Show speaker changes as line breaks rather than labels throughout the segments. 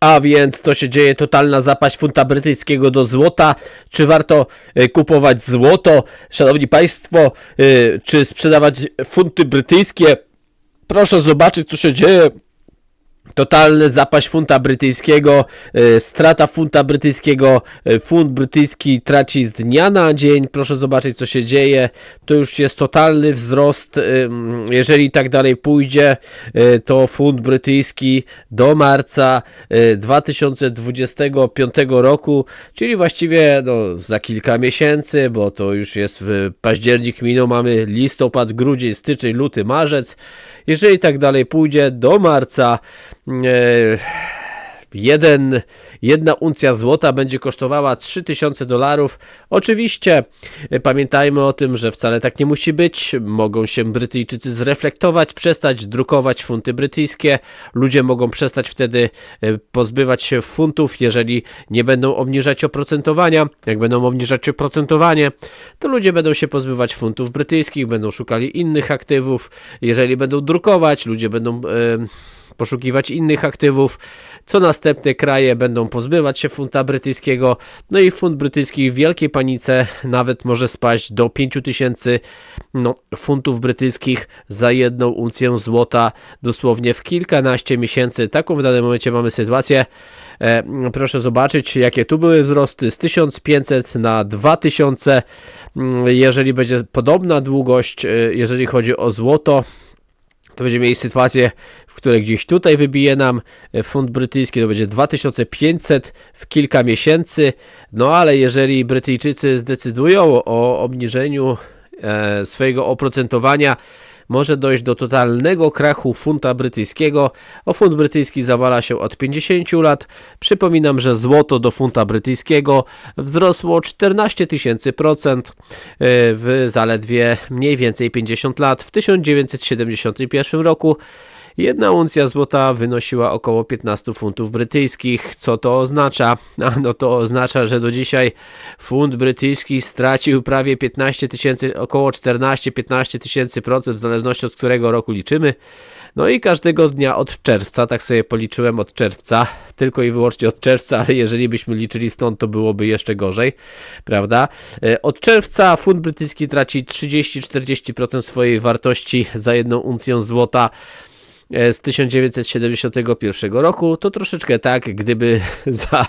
A więc to się dzieje totalna zapaść funta brytyjskiego do złota. Czy warto e, kupować złoto? Szanowni Państwo, e, czy sprzedawać funty brytyjskie? Proszę zobaczyć, co się dzieje. Totalny zapaść funta brytyjskiego, e, strata funta brytyjskiego, e, funt brytyjski traci z dnia na dzień. Proszę zobaczyć, co się dzieje. To już jest totalny wzrost. e, Jeżeli tak dalej pójdzie, to funt brytyjski do marca e, 2025 roku, czyli właściwie no, za kilka miesięcy, bo to już jest w październik minął, mamy listopad, grudzień, styczeń, luty, marzec. Jeżeli tak dalej pójdzie, do marca jeden, jedna uncja złota będzie kosztowała 3000 dolarów. Oczywiście e, pamiętajmy o tym, że wcale tak nie musi być. Mogą się Brytyjczycy zreflektować, przestać drukować funty brytyjskie. Ludzie mogą przestać wtedy e, pozbywać się funtów, jeżeli nie będą obniżać oprocentowania. Jak będą obniżać oprocentowanie, to ludzie będą się pozbywać funtów brytyjskich, będą szukali innych aktywów. Jeżeli będą drukować, ludzie będą e, poszukiwać innych aktywów. Co następne kraje będą pozbywać się funta brytyjskiego. No i funt brytyjski w wielkiej panice nawet może spaść do 5000 no, funtów brytyjskich za jedną uncję złota dosłownie w kilkanaście miesięcy. Taką w danym momencie mamy sytuację. E, proszę zobaczyć, jakie tu były wzrosty z 1500 na 2000. Mm, Jeżeli będzie podobna długość, e, jeżeli chodzi o złoto, to będziemy mieli sytuację, w której gdzieś tutaj wybije nam e, funt brytyjski, to będzie 2500 w kilka miesięcy. No ale jeżeli Brytyjczycy zdecydują o obniżeniu e, swojego oprocentowania, może dojść do totalnego krachu funta brytyjskiego. O funt brytyjski zawala się od 50 lat. Przypominam, że złoto do funta brytyjskiego wzrosło o 14 tysięcy procent e, w zaledwie mniej więcej 50 lat. W 1971 roku Jedna uncja złota wynosiła około 15 funtów brytyjskich. Co to oznacza? A no to oznacza, że do dzisiaj funt brytyjski stracił prawie 15 tysięcy, około 14-15 tysięcy procent, w zależności od którego roku liczymy. No i każdego dnia od czerwca, tak sobie policzyłem od czerwca, tylko i wyłącznie od czerwca, ale jeżeli byśmy liczyli stąd, to byłoby jeszcze gorzej, prawda? E, Od czerwca funt brytyjski traci 30-40% swojej wartości za jedną uncję złota z 1971 roku, to troszeczkę tak, gdyby za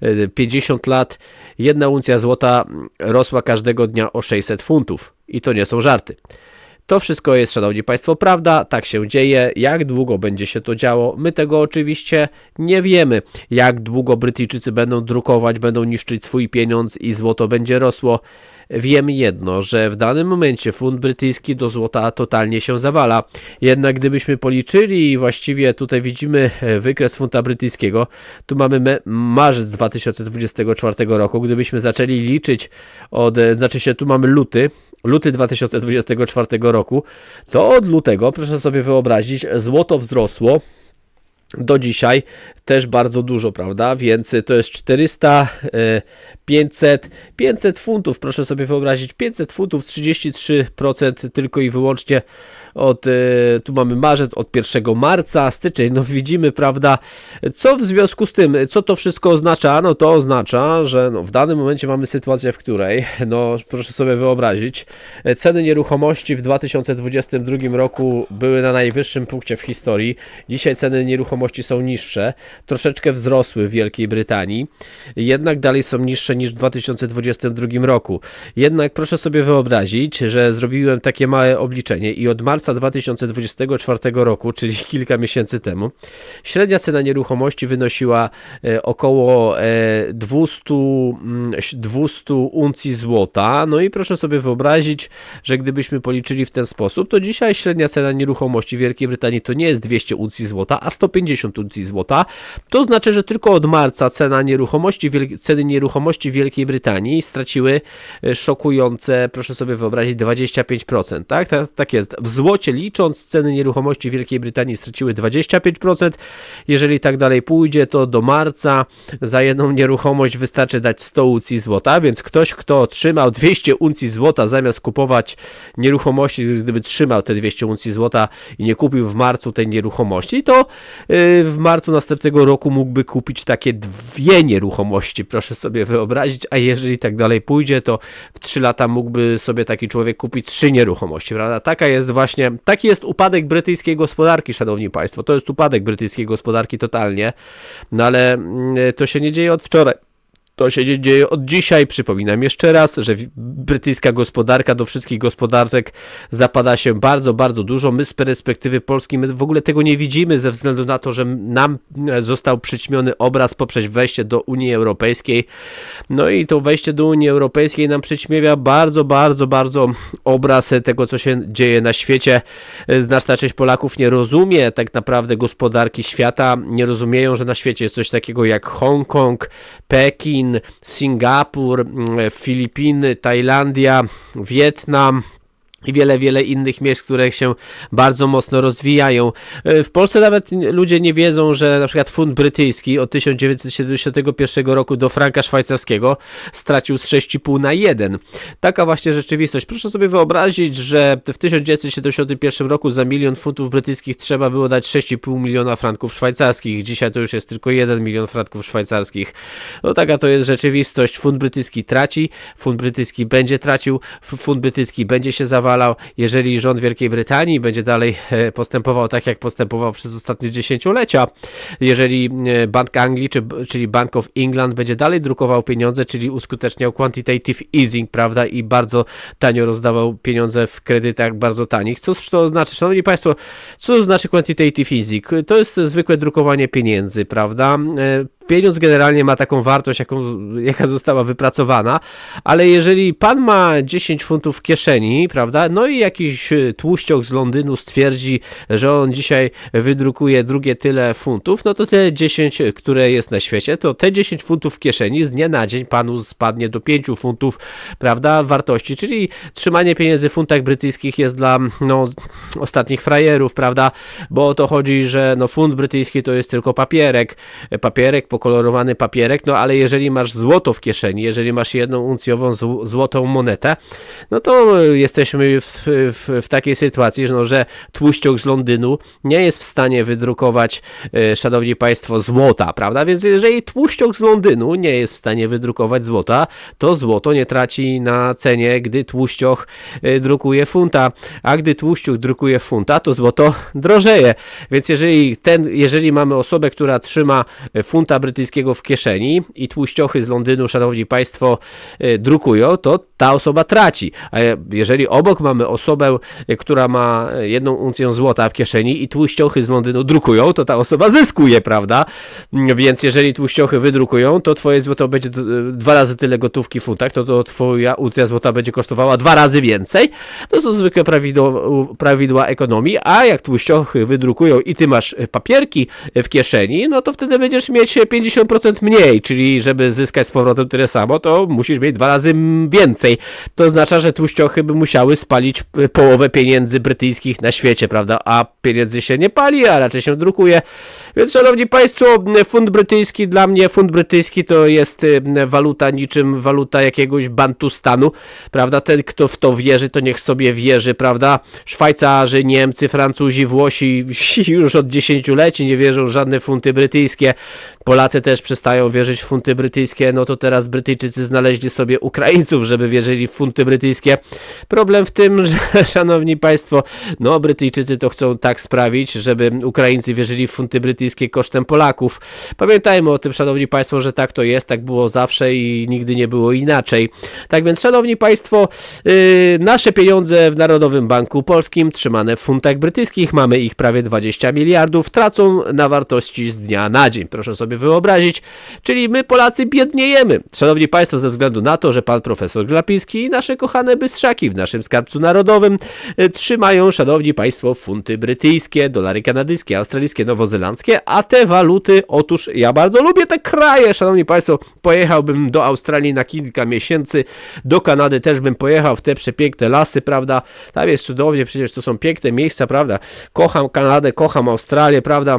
e, 50 lat jedna uncja złota rosła każdego dnia o 600 funtów. I to nie są żarty. To wszystko jest, szanowni państwo, prawda, tak się dzieje. Jak długo będzie się to działo? My tego oczywiście nie wiemy. Jak długo Brytyjczycy będą drukować, będą niszczyć swój pieniądz i złoto będzie rosło. Wiem jedno, że w danym momencie funt brytyjski do złota totalnie się zawala. Jednak gdybyśmy policzyli i właściwie tutaj widzimy e, wykres funta brytyjskiego, tu mamy marzec 2024 roku. Gdybyśmy zaczęli liczyć od, e, znaczy się tu mamy luty, luty 2024 roku, to od lutego, proszę sobie wyobrazić, złoto wzrosło do dzisiaj też bardzo dużo, prawda? Więc to jest 400, e, 500, 500 funtów, proszę sobie wyobrazić, 500 funtów, 33% tylko i wyłącznie od, e, tu mamy marzec, od 1 marca, styczeń, no widzimy, prawda, co w związku z tym, co to wszystko oznacza? No to oznacza, że no, w danym momencie mamy sytuację, w której, no proszę sobie wyobrazić, ceny nieruchomości w 2022 roku były na najwyższym punkcie w historii, dzisiaj ceny nieruchomości są niższe, troszeczkę wzrosły w Wielkiej Brytanii, jednak dalej są niższe niż w 2022 roku. Jednak proszę sobie wyobrazić, że zrobiłem takie małe obliczenie i od marca 2024 roku, czyli kilka miesięcy temu, średnia cena nieruchomości wynosiła e, około e, 200, mm, 200 uncji złota. No i proszę sobie wyobrazić, że gdybyśmy policzyli w ten sposób, to dzisiaj średnia cena nieruchomości w Wielkiej Brytanii to nie jest 200 uncji złota, a 150 uncji złota. To znaczy, że tylko od marca cena nieruchomości, ceny nieruchomości w Wielkiej Brytanii straciły e, szokujące, proszę sobie wyobrazić, 25%. Tak, tak, tak jest. W złotym złocie licząc, ceny nieruchomości w Wielkiej Brytanii straciły 25%. Jeżeli tak dalej pójdzie, to do marca za jedną nieruchomość wystarczy dać 100 uncji złota, więc ktoś, kto otrzymał 200 uncji złota zamiast kupować nieruchomości, gdyby trzymał te 200 uncji złota i nie kupił w marcu tej nieruchomości, to yy, w marcu następnego roku mógłby kupić takie dwie nieruchomości, proszę sobie wyobrazić, a jeżeli tak dalej pójdzie, to w 3 lata mógłby sobie taki człowiek kupić trzy nieruchomości, prawda? Taka jest właśnie, taki jest upadek brytyjskiej gospodarki, szanowni państwo, to jest upadek brytyjskiej gospodarki totalnie, no ale mm, to się nie dzieje od wczoraj. To się dzieje od dzisiaj. Przypominam jeszcze raz, że brytyjska gospodarka do wszystkich gospodarek zapada się bardzo, bardzo dużo. My z perspektywy polskiej my w ogóle tego nie widzimy ze względu na to, że nam został przyćmiony obraz poprzez wejście do Unii Europejskiej. No i to wejście do Unii Europejskiej nam przyćmiewia bardzo, bardzo, bardzo obraz tego, co się dzieje na świecie. Znaczna część Polaków nie rozumie tak naprawdę gospodarki świata. Nie rozumieją, że na świecie jest coś takiego jak Hongkong, Pekin, Singapur, mm, Filipiny, Tajlandia, Wietnam, i wiele, wiele innych miejsc, które się bardzo mocno rozwijają. E, w Polsce nawet ludzie nie wiedzą, że na przykład funt brytyjski od 1971 roku do franka szwajcarskiego stracił z 6,5 na 1. Taka właśnie rzeczywistość. Proszę sobie wyobrazić, że w 1971 roku za milion funtów brytyjskich trzeba było dać 6,5 miliona franków szwajcarskich. Dzisiaj to już jest tylko 1 milion franków szwajcarskich. No taka to jest rzeczywistość. Funt brytyjski traci, funt brytyjski będzie tracił, funt brytyjski będzie się zawalał jeżeli rząd Wielkiej Brytanii będzie dalej e, postępował tak, jak postępował przez ostatnie dziesięciolecia, jeżeli e, Bank Anglii, czy, czyli Bank of England będzie dalej drukował pieniądze, czyli uskuteczniał quantitative easing, prawda, i bardzo tanio rozdawał pieniądze w kredytach bardzo tanich. Cóż to znaczy, szanowni państwo, co to znaczy quantitative easing? To jest zwykłe drukowanie pieniędzy, prawda? Pieniądz generalnie ma taką wartość, jaką, jaka została wypracowana, ale jeżeli pan ma 10 funtów w kieszeni, prawda, no i jakiś e, tłuściok z Londynu stwierdzi, że on dzisiaj wydrukuje drugie tyle funtów, no to te 10, które jest na świecie, to te 10 funtów w kieszeni z dnia na dzień panu spadnie do 5 funtów, prawda, wartości, czyli trzymanie pieniędzy w funtach brytyjskich jest dla, no, ostatnich frajerów, prawda, bo o to chodzi, że no, funt brytyjski to jest tylko papierek, papierek pokolorowany papierek, no ale jeżeli masz złoto w kieszeni, jeżeli masz jedną uncjową złotą monetę, no to jesteśmy w, w, w takiej sytuacji, że, no, że tłuściok z Londynu nie jest w stanie wydrukować, e, szanowni państwo, złota, prawda? Więc jeżeli tłuściok z Londynu nie jest w stanie wydrukować złota, to złoto nie traci na cenie, gdy tłuściok e, drukuje funta, a gdy tłuściok drukuje funta, to złoto drożeje. Więc jeżeli ten, jeżeli mamy osobę, która trzyma funta brytyjskiego w kieszeni i tłuściochy z Londynu, szanowni państwo, e, drukują, to ta osoba traci. A jeżeli obok mamy osobę, e, która ma jedną uncję złota w kieszeni i tłuściochy z Londynu drukują, to ta osoba zyskuje, prawda? Więc jeżeli tłuściochy wydrukują, to twoje złoto będzie dwa razy tyle gotówki w funtach, to, to twoja uncja złota będzie kosztowała dwa razy więcej. To są zwykłe prawidła ekonomii, a jak tłuściochy wydrukują i ty masz papierki w kieszeni, no to wtedy będziesz mieć 50% mniej, czyli żeby zyskać z powrotem tyle samo, to musisz mieć dwa razy więcej. To oznacza, że tłuściochy by musiały spalić połowę pieniędzy brytyjskich na świecie, prawda? A pieniędzy się nie pali, a raczej się drukuje. Więc szanowni państwo, fund brytyjski dla mnie, fund brytyjski to jest waluta niczym waluta jakiegoś Bantustanu, prawda? Ten, kto w to wierzy, to niech sobie wierzy, prawda? Szwajcarzy, Niemcy, Francuzi, Włosi już od dziesięcioleci nie wierzą w żadne funty brytyjskie. Polacy też przestają wierzyć w funty brytyjskie, no to teraz Brytyjczycy znaleźli sobie Ukraińców, żeby wierzyli w funty brytyjskie. Problem w tym, że szanowni państwo, no Brytyjczycy to chcą tak sprawić, żeby Ukraińcy wierzyli w funty brytyjskie kosztem Polaków. Pamiętajmy o tym, szanowni państwo, że tak to jest, tak było zawsze i nigdy nie było inaczej. Tak więc, szanowni państwo, yy, nasze pieniądze w Narodowym Banku Polskim trzymane w funtach brytyjskich, mamy ich prawie 20 miliardów, tracą na wartości z dnia na dzień. Proszę sobie wyobrazić wyobrazić, czyli my Polacy biedniejemy. Szanowni Państwo, ze względu na to, że pan profesor Glapiński i nasze kochane bystrzaki w naszym skarbcu narodowym e, trzymają, szanowni Państwo, funty brytyjskie, dolary kanadyjskie, australijskie, nowozelandzkie, a te waluty, otóż ja bardzo lubię te kraje, szanowni Państwo, pojechałbym do Australii na kilka miesięcy, do Kanady też bym pojechał w te przepiękne lasy, prawda, tam jest cudownie, przecież to są piękne miejsca, prawda, kocham Kanadę, kocham Australię, prawda,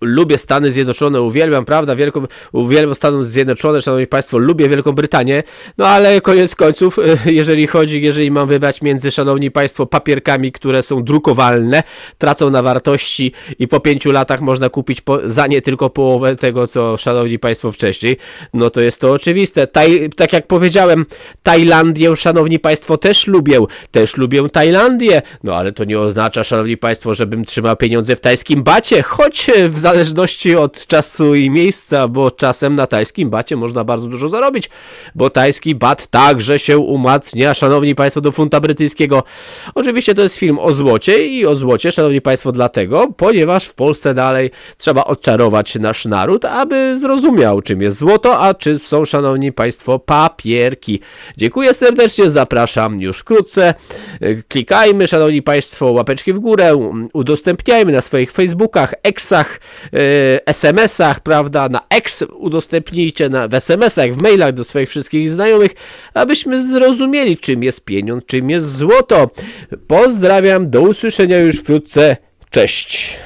lubię Stany Zjednoczone, uwielbiam, prawda, Wielką, uwielbiam Stany Zjednoczone, szanowni państwo, lubię Wielką Brytanię, no ale koniec końców, jeżeli chodzi, jeżeli mam wybrać między, szanowni państwo, papierkami, które są drukowalne, tracą na wartości i po pięciu latach można kupić po, za nie tylko połowę tego, co, szanowni państwo, wcześniej, no to jest to oczywiste. Taj, tak jak powiedziałem, Tajlandię, szanowni państwo, też lubię, też lubię Tajlandię, no ale to nie oznacza, szanowni państwo, żebym trzymał pieniądze w tajskim bacie, choć w zależności od czasu i miejsca, bo czasem na tajskim bacie można bardzo dużo zarobić, bo tajski bat także się umacnia, szanowni państwo, do funta brytyjskiego. Oczywiście to jest film o złocie i o złocie, szanowni państwo, dlatego, ponieważ w Polsce dalej trzeba odczarować nasz naród, aby zrozumiał, czym jest złoto, a czym są, szanowni państwo, papierki. Dziękuję serdecznie, zapraszam już wkrótce. Klikajmy, szanowni państwo, łapeczki w górę, udostępniajmy na swoich Facebookach, Exach, SMS-ach, prawda, na X udostępnijcie, na, w SMS-ach, w mailach do swoich wszystkich znajomych, abyśmy zrozumieli, czym jest pieniądz, czym jest złoto. Pozdrawiam, do usłyszenia już wkrótce. Cześć.